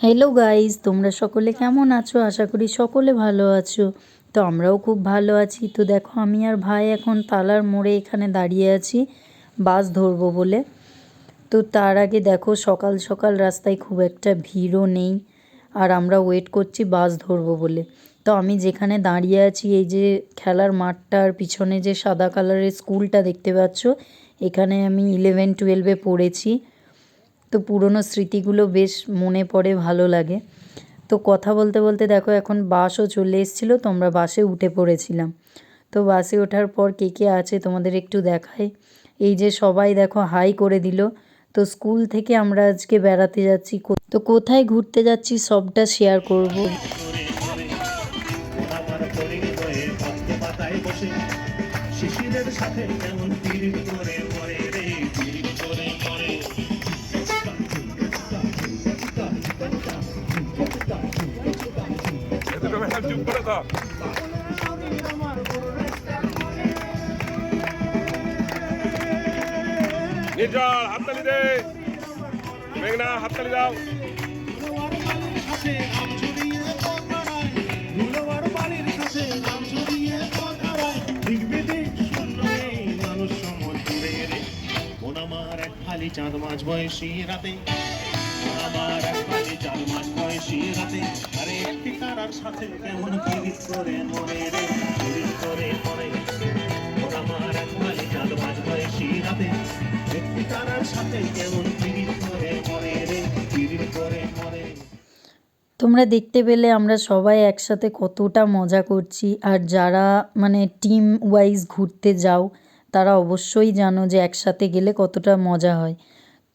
Hello guys তোমরা সকলে কেমন আছো? আশা করি সকলে ভালো আছো। তো আমরাও খুব ভালো আছি। তো দেখো, আমি আর ভাই এখন তালার মোড়ে এখানে দাঁড়িয়ে আছি। বাস ধরবো বলে। তো তার আগে দেখো, সকাল সকাল রাস্তায় খুব একটা ভিড়ও নেই। আর আমরা ওয়েট করছি বাস ধরবো বলে। তো আমি যেখানে দাঁড়িয়ে আছি, এই যে খেলার মাঠটার পিছনে যে সাদা কালারের স্কুলটা দেখতে পাচ্ছ, এখানে আমি ইলেভেন টুয়েলভে পড়েছি। তো পুরনো স্মৃতিগুলো বেশ মনে পড়ে, ভালো লাগে। তো কথা বলতে বলতে দেখো এখন বাসও চলে এসেছিল তো আমরা বাসে উঠে পড়েছিলাম। তো বাসে ওঠার পর কে কে আছে তোমাদের একটু দেখাই। এই যে সবাই দেখো হাই করে দিল। তো স্কুল থেকে আমরা আজকে বেড়াতে যাচ্ছি তো কোথায় ঘুরতে যাচ্ছি সবটা শেয়ার করব। সাথে করে দাও। নির্জল, হাততালি দে। মেঘনা, হাততালি দাও। মানুষ সময় দূরে রে চাঁদ মাঝ বয়সী রাতে। তোমরা দেখতে পেলে আমরা সবাই একসাথে কতটা মজা করছি। আর যারা মানে টিম ওয়াইজ ঘুরতে যাও, তারা অবশ্যই জানো যে একসাথে গেলে কতটা মজা হয়।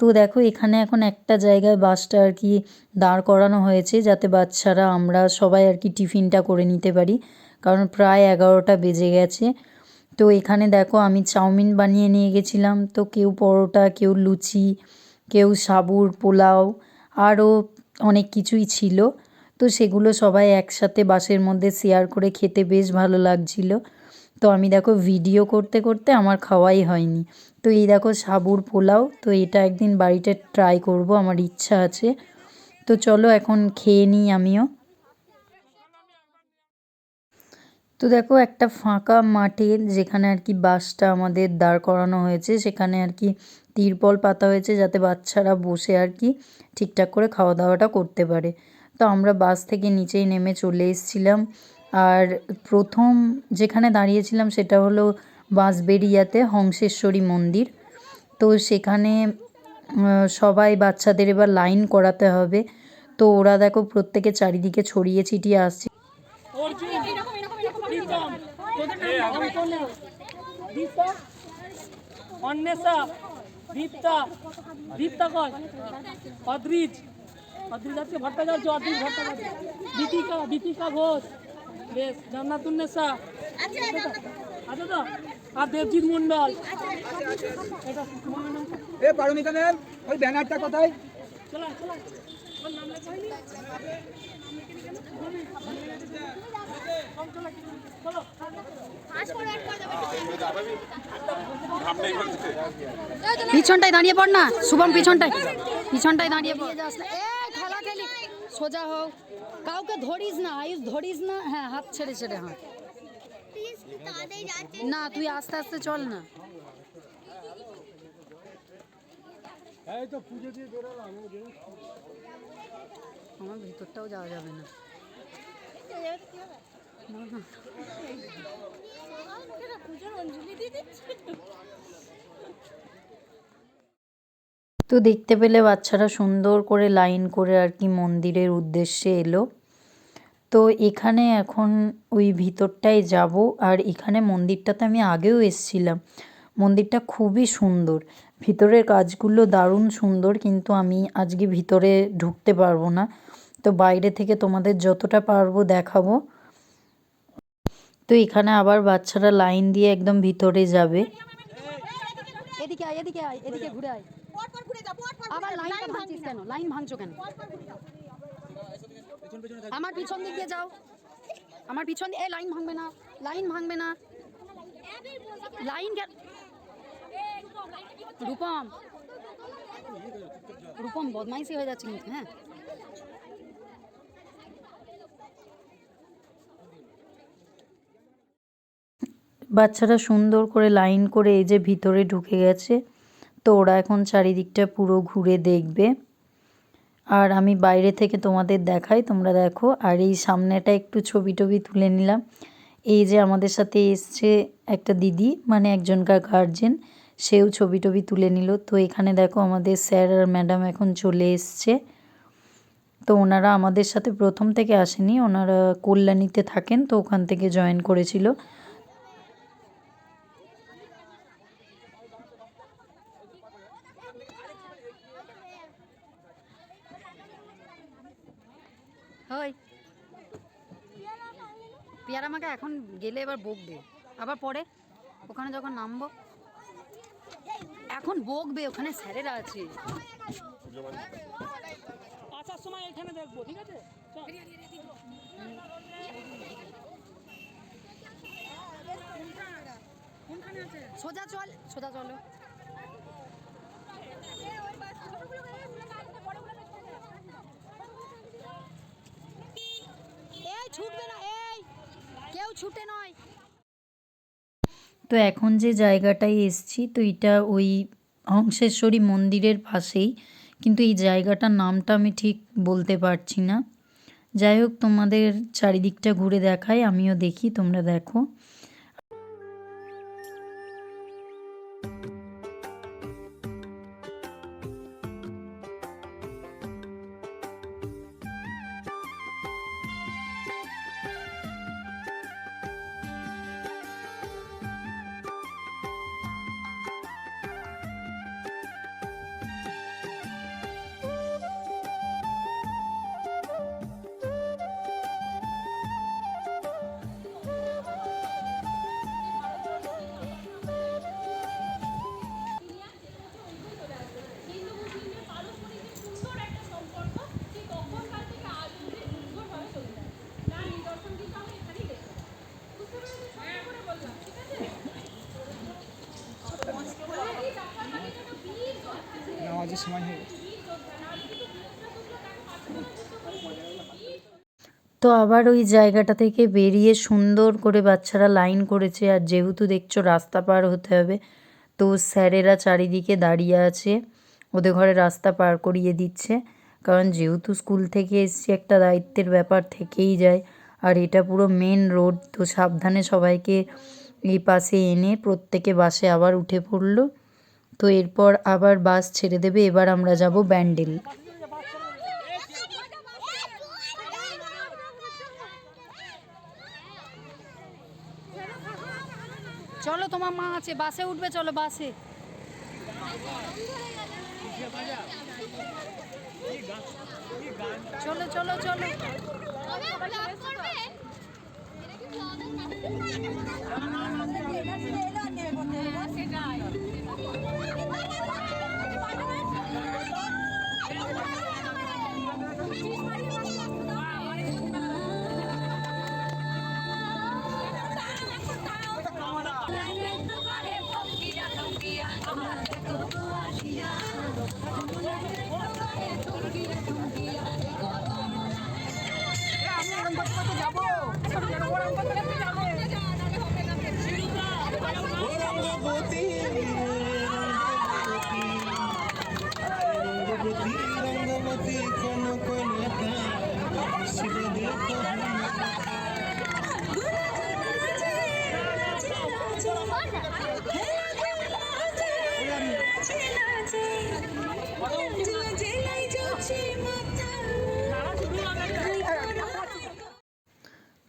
তো দেখো, এখানে এখন একটা জায়গায় বাসটা আর কি দাঁড় করানো হয়েছে যাতে বাচ্চারা আমরা সবাই আর কি টিফিনটা করে নিতে পারি। কারণ প্রায় এগারোটা বেজে গেছে। তো এখানে দেখো, আমি চাউমিন বানিয়ে নিয়ে গেছিলাম। তো কেউ পরোটা, কেউ লুচি, কেউ সাবুর পোলাও, আরও অনেক কিছুই ছিল। তো সেগুলো সবাই একসাথে বাসের মধ্যে শেয়ার করে খেতে বেশ ভালো লাগছিল। তো আমি দেখো, ভিডিও করতে করতে আমার খাওয়াই হয়নি। তো এই দেখো সাবুর পোলাও, তো এটা একদিন বাড়িতে ট্রাই করব, আমার ইচ্ছা আছে। তো চলো এখন খেয়ে নিই আমিও। তো দেখো একটা ফাঁকা মাঠে যেখানে আর কি বাসটা আমাদের দাঁড় করানো হয়েছে, সেখানে আর কি তিরপল পাতা হয়েছে যাতে বাচ্চারা বসে আর কি ঠিকঠাক করে খাওয়া দাওয়াটা করতে পারে। তো আমরা বাস থেকে নিচেই নেমে চলে এসেছিলাম। আর প্রথম যেখানে দাঁড়িয়েছিলাম সেটা হলো বাঁশবেড়িয়াতে হংসেশ্বরী মন্দির তো সেখানে সবাই বাচ্চাদের এবার লাইন করাতে হবে তো ওরা দেখো প্রত্যেকে চারিদিকে ছড়িয়ে ছিটিয়ে আসছে ঘোষ বেশ জান্নাতুন্নেসা আচ্ছা তো আর দেবজিৎ মন্ডল? এ পারমিতা ম্যাম ওই ব্যানারটা কোথায়? পিছনটায় দাঁড়িয়ে পড় না শুভম পিছনটায়। পিছনটায় দাঁড়িয়ে পড়। যাস না এ খেলা খেলি। সোজা হোক কাউকে ধরিস না আয়ুষ ধরিস না। হ্যাঁ হাত ছেড়ে ছেড়ে হাত না তুই আস্তে আস্তে চল না। আমার ভিতরটাও যাওয়া যাবে না। তো দেখতে পেলে বাচ্চারা সুন্দর করে লাইন করে আর কি মন্দিরের উদ্দেশ্যে এলো। তো এখানে এখন ওই ভিতরটায় যাব আর এখানে মন্দিরটাতে আমি আগেও এসেছিলাম। মন্দিরটা খুবই সুন্দর। ভিতরের কাজগুলো দারুণ সুন্দর কিন্তু আমি আজকে ভিতরে ঢুকতে পারব না। তো বাইরে থেকে তোমাদের যতটা পারব দেখাবো। তো এখানে আবার বাচ্চারা লাইন দিয়ে একদম ভিতরে যাবে। এদিকে আয় এদিকে আয় এদিকে ঘুরে আয়। আবার লাইন ভাঙছিস কেন? লাইন ভাঙছো কেন? আমার পিছন দিকে যাও। আমার পিছন দিয়ে লাইন ভাঙবে না লাইন ভাঙবে না। লাইন রূপম। রূপম বদমাইশি হয়ে যাচ্ছে হ্যাঁ। বাচ্চারা সুন্দর করে লাইন করে এই যে ভিতরে ঢুকে গেছে তো ওরা এখন চারিদিকটা পুরো ঘুরে দেখবে। আর আমি বাইরে থেকে তোমাদের দেখাই, তোমরা দেখো। আর এই সামনেটা একটু ছবি টবি তুলে নিলাম। এই যে আমাদের সাথে এসছে একটা দিদি মানে একজনকার গার্জেন সেও ছবি টবি তুলে নিল। তো এখানে দেখো আমাদের স্যার আর ম্যাডাম এখন চলে এসছে। তো ওনারা আমাদের সাথে প্রথম থেকে আসেনি, ওনারা কল্যাণীতে থাকেন, তো ওখান থেকে জয়েন করেছিল। হই পিয়ারা আমাকে এখন গেলে এবার বকবে। আবার পরে ওখানে যখন নামবো। এখন বকবে ওখানে স্যারেরা আছে। আসার সময় এখানে দেখব ঠিক আছে। সোজা চল সোজা চলো। ছুটবে না, এই, কেউ ছুটে নয়। তো এখন যে জায়গাটায় এসছি, তো এটা ওই হংসেশ্বরী মন্দিরের পাশেই। কিন্তু এই জায়গাটার নামটা আমি ঠিক বলতে পারছি না। যাই হোক, তোমাদের চারিদিকটা ঘুরে দেখাই, আমিও দেখি, তোমরা দেখো। সময় হয়ে গেছে। তো আবার ওই জায়গাটা থেকে বেরিয়ে সুন্দর করে বাচ্চারা লাইন করেছে, আর যেহেতু দেখছ রাস্তা পার হতে হবে, তো স্যারেরা চারিদিকে দাঁড়িয়ে আছে, ওদের ঘরে রাস্তা পার করিয়ে দিচ্ছে, কারণ যেহেতু স্কুল থেকে এসছি, একটা দায়িত্বের ব্যাপার থেকেই যায়, আর এটা পুরো মেন রোড তো সাবধানে সবাইকে এই পাশে এনে প্রত্যেকে বাসে আবার উঠে পড়ল। তো এরপর আবার বাস ছেড়ে দেবে। এবার আমরা যাব ব্যান্ডেল। চলো তোমার মা আছে। বাসে উঠবে চলো বাসে। চলো চলো চলো। রঙ্গবতী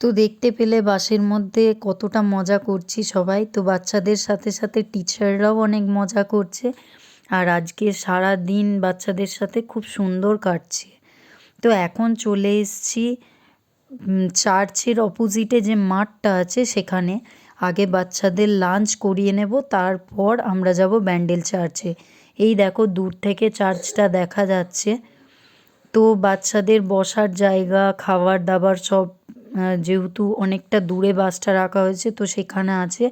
তো দেখতে পেলে বাসের মধ্যে কতটা মজা করছি সবাই। তো বাচ্চাদের সাথে সাথে টিচাররাও অনেক মজা করছে। আর আজকে সারা দিন বাচ্চাদের সাথে খুব সুন্দর কাটছে। তো এখন চলে এসছি চার্চের অপোজিটে যে মাঠটা আছে সেখানে। আগে বাচ্চাদের লাঞ্চ করিয়ে নেব, তারপর আমরা যাব ব্যান্ডেল চার্চে। এই দেখো, দূর থেকে চার্চটা দেখা যাচ্ছে। তো বাচ্চাদের বসার জায়গা খাবার দাবার সব যেহেতু অনেকটা দূরে বাসটা রাখা হয়েছে, তো সেখানে আছে।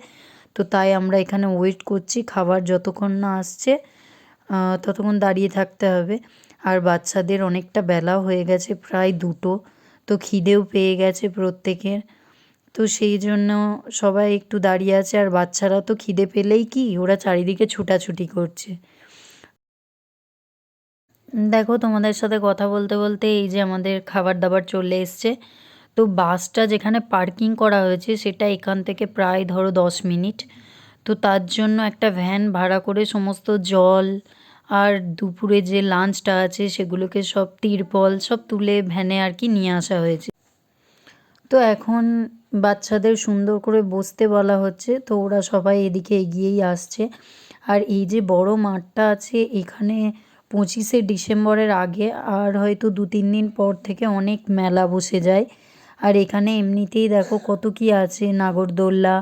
তো তাই আমরা এখানে ওয়েট করছি, খাবার যতক্ষণ না আসছে ততক্ষণ দাঁড়িয়ে থাকতে হবে। আর বাচ্চাদের অনেকটা বেলাও হয়ে গেছে, প্রায় দুটো। তো খিদেও পেয়ে গেছে প্রত্যেকের। তো সেই জন্য সবাই একটু দাঁড়িয়ে আছে, আর বাচ্চারা তো খিদে পেলেই কি, ওরা চারিদিকে ছুটাছুটি করছে। দেখো তোমাদের সাথে কথা বলতে বলতে এই যে আমাদের খাবার দাবার চলে এসছে। তো বাসটা যেখানে পার্কিং করা হয়েছে সেটা এখান থেকে প্রায় ধরো দশ মিনিট। তো তার জন্য একটা ভ্যান ভাড়া করে সমস্ত জল আর দুপুরে যে লাঞ্চটা আছে সেগুলোকে সব তিরপল সব তুলে ভ্যানে আর কি নিয়ে আসা হয়েছে। তো এখন বাচ্চাদের সুন্দর করে বসতে বলা হচ্ছে, তো ওরা সবাই এদিকে এগিয়েই আসছে। আর এই যে বড় মাঠটা আছে এখানে পঁচিশে ডিসেম্বরের আগে আর হয়তো দু তিন দিন পর থেকে অনেক মেলা বসে যায়। আর এখানে এমনিতেই দেখো কত কি আছে, নাগরদোল্লা,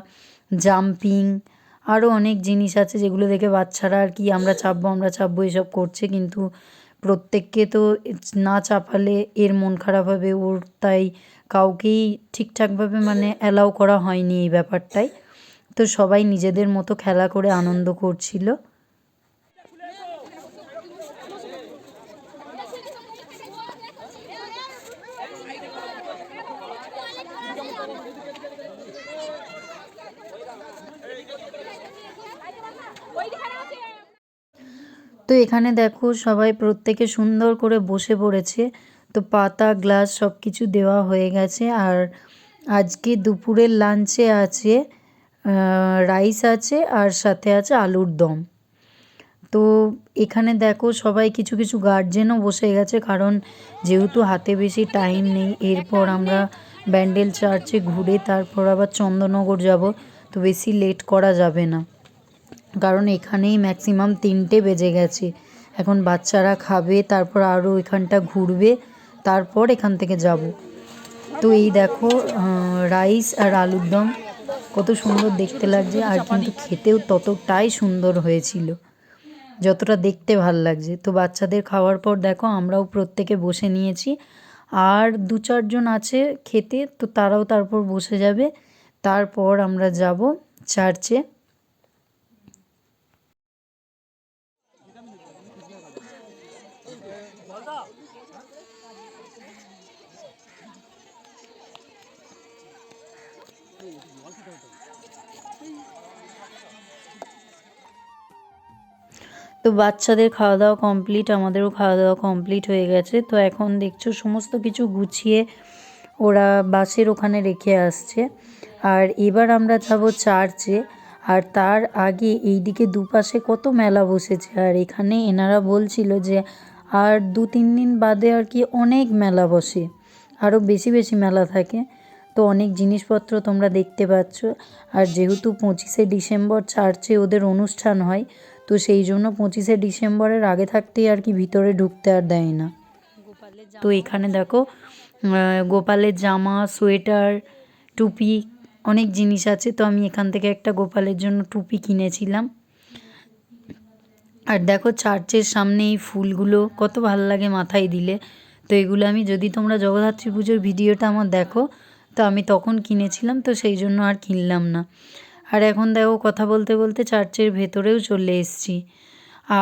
জাম্পিং আরও অনেক জিনিস আছে যেগুলো দেখে বাচ্চারা আর কি আমরা চাপবো আমরা চাপবো এসব করছে। কিন্তু প্রত্যেককে তো না চাপালে এর মন খারাপ হবে, ওর তাই কাউকেই ঠিকঠাকভাবে মানে অ্যালাউ করা হয়নি এই ব্যাপারটায় তো সবাই নিজেদের মতো খেলা করে আনন্দ করছিল। তো এখানে দেখো সবাই প্রত্যেকে সুন্দর করে বসে পড়েছে। তো পাতা, গ্লাস সব কিছু দেওয়া হয়ে গেছে। আর আজকে দুপুরের লাঞ্চে আছে রাইস আছে আর সাথে আছে আলুর দম। তো এখানে দেখো সবাই কিছু কিছু গার্জেনও বসে গেছে কারণ যেহেতু হাতে বেশি টাইম নেই, এরপর আমরা ব্যান্ডেল চার্চে ঘুরে তারপর আবার চন্দননগর যাব। তো বেশি লেট করা যাবে না। কারণ এখানেই ম্যাক্সিমাম তিনটে বেজে গেছে। এখন বাচ্চারা খাবে, তারপর আরও এখানটা ঘুরবে, তারপর এখান থেকে যাব। তো এই দেখো রাইস আর আলুর দম কত সুন্দর দেখতে লাগছে, আর কিন্তু খেতেও ততটাই সুন্দর হয়েছিল। যতটা দেখতে ভালো লাগছে। তো বাচ্চাদের খাওয়ার পর দেখো, আমরাও প্রত্যেকে বসে নিয়েছি। আর দু চারজন আছে খেতে, তো তারাও তারপর বসে যাবে। তারপর আমরা যাব চার্চে। তো বাচ্চাদের খাওয়া দাওয়া কমপ্লিট আমাদেরও খাওয়া দাওয়া কমপ্লিট হয়ে গেছে। তো এখন দেখছ সমস্ত কিছু গুছিয়ে ওরা বাসের ওখানে রেখে আসছে। আর এবার আমরা যাব চার্চে। আর তার আগে এইদিকে দুপাশে কত মেলা বসেছে। আর এখানে এনারা বলছিল যে আর দু তিন দিন বাদে আর কি অনেক মেলা বসে। আরও বেশি বেশি মেলা থাকে। তো অনেক জিনিসপত্র তোমরা দেখতে পাচ্ছ। আর যেহেতু পঁচিশে ডিসেম্বর চার্চে ওদের অনুষ্ঠান হয় তো সেই জন্য পঁচিশে ডিসেম্বরের আগে থাকতেই আর কি ভিতরে ঢুকতে আর দেয় না। তো এখানে দেখো গোপালের জামা, সোয়েটার, টুপি অনেক জিনিস আছে। তো আমি এখান থেকে একটা গোপালের জন্য টুপি কিনেছিলাম। আর দেখো চার্চের সামনে এই ফুলগুলো কত ভালো লাগে মাথায় দিলে। তো এগুলো আমি, যদি তোমরা জগদ্ধাত্রী পুজোর ভিডিওটা আমার দেখো, তো আমি তখন কিনেছিলাম, তো সেই জন্য আর কিনলাম না। আর এখন দেখো কথা বলতে বলতে চার্চের ভেতরেও চলে এসেছি।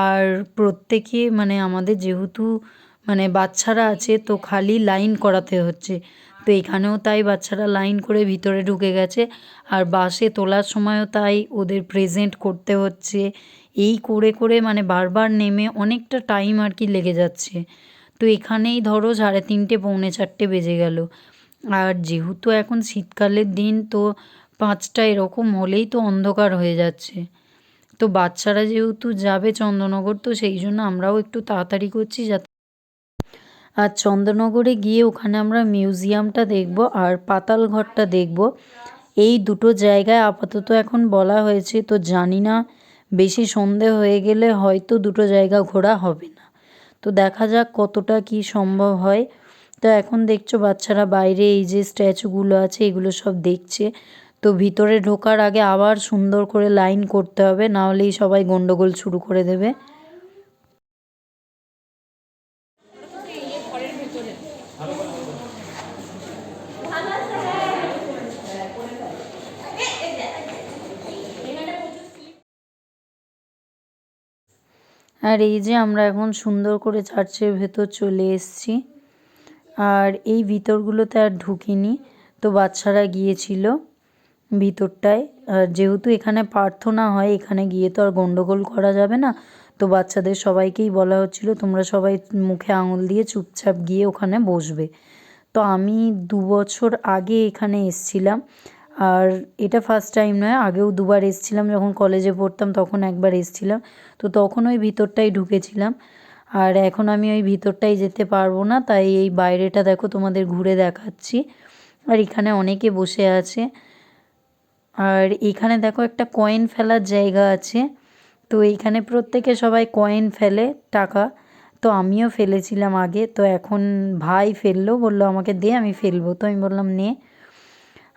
আর প্রত্যেকে মানে আমাদের যেহেতু মানে বাচ্চারা আছে, তো খালি লাইন করাতে হচ্ছে। তো এখানেও তাই বাচ্চারা লাইন করে ভিতরে ঢুকে গেছে। আর বাসে তোলার সময়ও তাই, ওদের প্রেজেন্ট করতে হচ্ছে। এই করে করে মানে বারবার নেমে অনেকটা টাইম আর কি লেগে যাচ্ছে। তো এখানেই ধরো সাড়ে তিনটে, পৌনে চারটে বেজে গেল। আর যেহেতু এখন শীতকালের দিন, তো পাঁচটা এরকম হলেই তো অন্ধকার হয়ে যাচ্ছে। তো বাচ্চারা যেহেতু যাবে চন্দ্রনগর, তো সেই জন্য আমরাও একটু তাড়াতাড়ি করছি যাতে আর চন্দ্রনগরে গিয়ে ওখানে আমরা মিউজিয়ামটা দেখব আর পাতাল ঘরটা দেখব। এই দুটো জায়গায় আপাতত এখন বলা হয়েছে, তো জানি না, বেশি সন্ধে হয়ে গেলে হয়তো দুটো জায়গা ঘোরা হবে না। তো দেখা যাক কতটা কি সম্ভব হয়। তো এখন দেখছ বাচ্চারা বাইরে এই যে স্ট্যাচুগুলো আছে, এগুলো সব দেখছে। তো ভিতরে ঢোকার আগে আবার সুন্দর করে লাইন করতে হবে, না হলেই সবাই গন্ডগোল শুরু করে দেবে। আর এই যে আমরা এখন সুন্দর করে চার্চের ভেতর চলে এসেছি। আর এই ভিতরগুলোতে আর ঢুকিনি, তো বাচ্চারা গিয়েছিল। ভিতরটায়। আর যেহেতু এখানে প্রার্থনা হয়, এখানে গিয়ে তো আর গন্ডগোল করা যাবে না। তো বাচ্চাদের সবাইকেই বলা হচ্ছিল, তোমরা সবাই মুখে আঙুল দিয়ে চুপচাপ গিয়ে ওখানে বসবে। তো আমি দু বছর আগে এখানে এসছিলাম। আর এটা ফার্স্ট টাইম নয়, আগেও দুবার এসছিলাম। যখন কলেজে পড়তাম, তখন একবার এসছিলাম। তো তখন ওই ভিতরটাই ঢুকেছিলাম। আর এখন আমি ওই ভিতরটাই যেতে পারব না। তাই এই বাইরেটা দেখো, তোমাদের ঘুরে দেখাচ্ছি। আর এখানে অনেকে বসে আছে। আর এখানে দেখো একটা কয়েন ফেলার জায়গা আছে। তো এইখানে প্রত্যেকে সবাই কয়েন ফেলে টাকা। তো আমিও ফেলেছিলাম আগে। তো এখন ভাই ফেলল, বলল, আমাকে দে, আমি ফেলব। তো আমি বললাম, নে।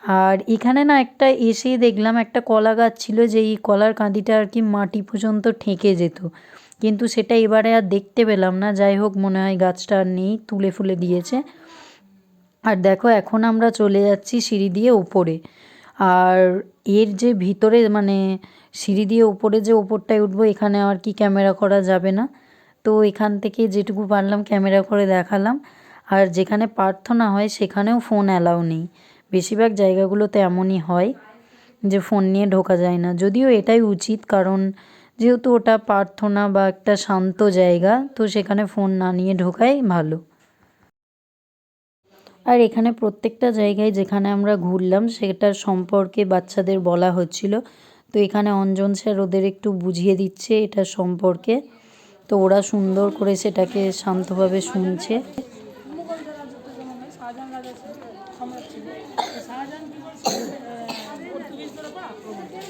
আর এখানে না একটা এসেই দেখলাম, একটা কলা গাছ ছিল, যে এই কলার কাঁদিটা আর কি মাটি পর্যন্ত ঠেকে যেত। কিন্তু সেটা এবারে আর দেখতে পেলাম না। যাই হোক, মনে হয় গাছটা আর নেই, তুলে ফুলে দিয়েছে। আর দেখো, এখন আমরা চলে যাচ্ছি সিঁড়ি দিয়ে উপরে। আর এর যে ভিতরে মানে সিঁড়ি দিয়ে উপরে যে ওপরটায় উঠবো, এখানে আর কি ক্যামেরা করা যাবে না। তো এখান থেকে যেটুকু পারলাম ক্যামেরা করে দেখালাম। আর যেখানে প্রার্থনা হয়, সেখানেও ফোন অ্যালাউ নেই। বেশিরভাগ জায়গাগুলোতে এমনই হয় যে ফোন নিয়ে ঢোকা যায় না। যদিও এটাই উচিত, কারণ যেহেতু ওটা প্রার্থনা বা একটা শান্ত জায়গা, তো সেখানে ফোন না নিয়ে ঢোকাই ভালো। আর এখানে প্রত্যেকটা জায়গায় যেখানে আমরা ঘুরলাম সেটার সম্পর্কে বাচ্চাদের বলা হচ্ছিল। তো এখানে অঞ্জন স্যার ওদের একটু বুঝিয়ে দিচ্ছে এটার সম্পর্কে। তো ওরা সুন্দর করে সেটাকে শান্তভাবে শুনছে মুঘলদের রাজত্ব যেমন হয় শাহজাহান রাজা ছিল, সম্রাট ছিল তো শাহজাহান কি করছে আহ, পর্তুগিজদের উপর আক্রমণ করে।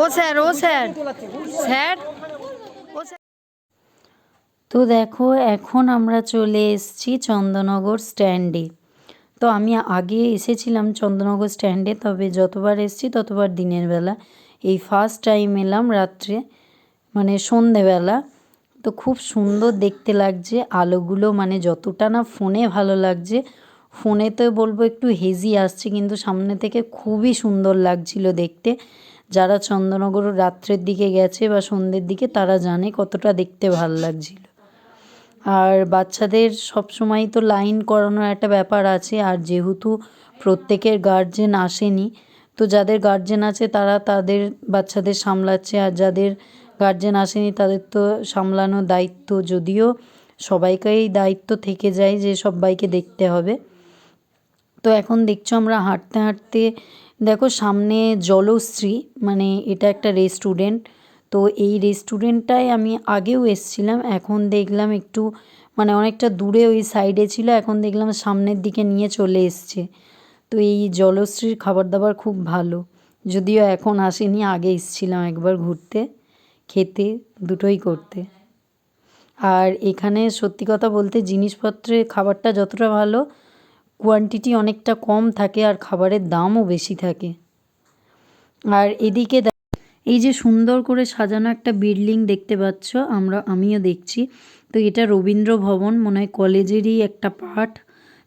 ও স্যার ও স্যার। স্যার? তো দেখো, এখন আমরা চলে এসেছি চন্দননগর স্ট্যান্ডে। তো আমি আগে এসেছিলাম চন্দননগর স্ট্যান্ডে, তবে যতবার এসেছি ততবার দিনের বেলা। এই ফার্স্ট টাইম এলাম রাত্রে মানে সন্ধেবেলা। তো খুব সুন্দর দেখতে লাগছে, আলোগুলো মানে যতটা না ফোনে ভালো লাগছে। ফোনে তো বলব একটু হেজি আসছে, কিন্তু সামনে থেকে খুবই সুন্দর লাগছিল দেখতে। যারা চন্দননগর রাত্রের দিকে গেছে বা সন্ধ্যের দিকে, তারা জানে কতটা দেখতে ভালো লাগছিল। আর বাচ্চাদের সব সময় তো লাইন করানোর একটা ব্যাপার আছে, আর যেহেতু প্রত্যেকের গার্জেন আসেনি, তো যাদের গার্জেন আছে তারা তাদের বাচ্চাদের সামলাচ্ছে, আর যাদের গার্জেন আসেনি তাদের তো সামলানোর দায়িত্ব। যদিও সবাইকেই দায়িত্ব থেকে যায় যে সবাইকে দেখতে হবে। তো এখন দেখছ আমরা হাঁটতে হাঁটতে দেখো সামনে জলশ্রী মানে এটা একটা রেস্টুরেন্ট তো এই রেস্টুরেন্টটায় আমি আগেও এসছিলাম, এখন দেখলাম একটু মানে অনেকটা দূরে ওই সাইডে ছিল, এখন দেখলাম সামনের দিকে নিয়ে চলে এসছে। তো এই জলশ্রীর খাবার দাবার খুব ভালো, যদিও এখন আসেনি, আগে এসছিলাম একবার ঘুরতে, খেতে, দুটোই করতে। আর এখানে সত্যি কথা বলতে জিনিসপত্রের খাবারটা যতটা ভালো কোয়ান্টিটি অনেকটা কম থাকে আর খাবারের দামও বেশি থাকে। আর এদিকে এই যে সুন্দর করে সাজানো একটা বিল্ডিং দেখতে পাচ্ছ, আমরা আমিও দেখছি। তো এটা রবীন্দ্র ভবন, মনে হয় কলেজেরই একটা পার্ট।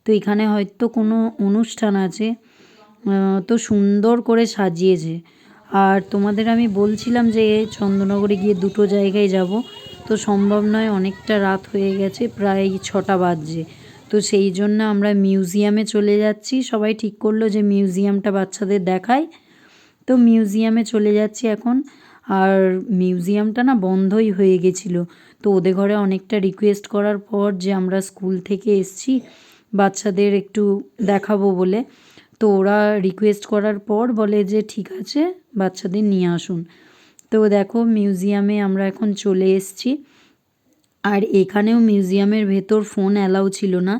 তো এখানে হয়তো কোনো অনুষ্ঠান আছে তো সুন্দর করে সাজিয়েছে। আর তোমাদের আমি বলছিলাম যে চন্দ্রনগরে গিয়ে দুটো জায়গায় যাব, তো সম্ভব নয় অনেকটা রাত হয়ে গেছে, প্রায় ছটা বাজছে। তো সেই জন্য আমরা মিউজিয়ামে চলে যাচ্ছি। সবাই ঠিক করল যে মিউজিয়ামটা বাচ্চাদের দেখায়। তো মিউজিয়ামে চলে যাচ্ছি এখন। আর মিউজিয়ামটা না বন্ধই হয়ে গেছিল। তো ওদের ঘরে অনেকটা রিকোয়েস্ট করার পর যে আমরা স্কুল থেকে এসছি, বাচ্চাদের একটু দেখাবো বলে। তো ওরা রিকোয়েস্ট করার পর বলে যে, ঠিক আছে, বাচ্চাদের নিয়ে আসুন। তো দেখো, মিউজিয়ামে আমরা এখন চলে এসছি। আর এখানেও মিউজিয়ামের ভেতর ফোন অ্যালাউ ছিল না।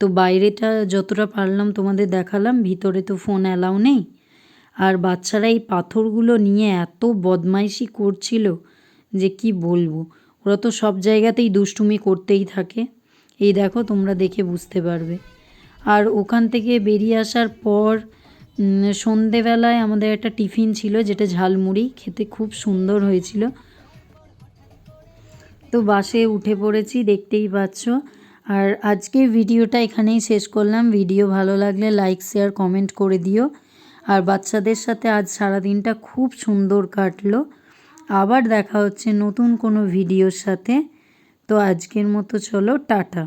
তো বাইরেটা যতটা পারলাম তোমাদের দেখালাম, ভিতরে তো ফোন অ্যালাউ নেই। আর বাচ্চারা এই পাথরগুলো নিয়ে এত বদমাইশি করছিল যে কি বলব? ওরা তো সব জায়গাতেই দুষ্টুমি করতেই থাকে। এই দেখো, তোমরা দেখে বুঝতে পারবে। আর ওখান থেকে বেরিয়ে আসার পর সন্ধেবেলায় আমাদের একটা টিফিন ছিল, যেটা ঝালমুড়ি। খেতে খুব সুন্দর হয়েছিল। তো বাসে উঠে পড়েছি, দেখতেই পাচ্ছ। আর আজকের ভিডিওটা এখানেই শেষ করলাম। ভিডিও ভালো লাগলে লাইক শেয়ার কমেন্ট করে দিও। আর বাচ্চাদের সাথে আজ সারা দিনটা খুব সুন্দর কাটলো। আবার দেখা হচ্ছে নতুন কোনো ভিডিওর সাথে। তো আজকের মতো চলো, টাটা।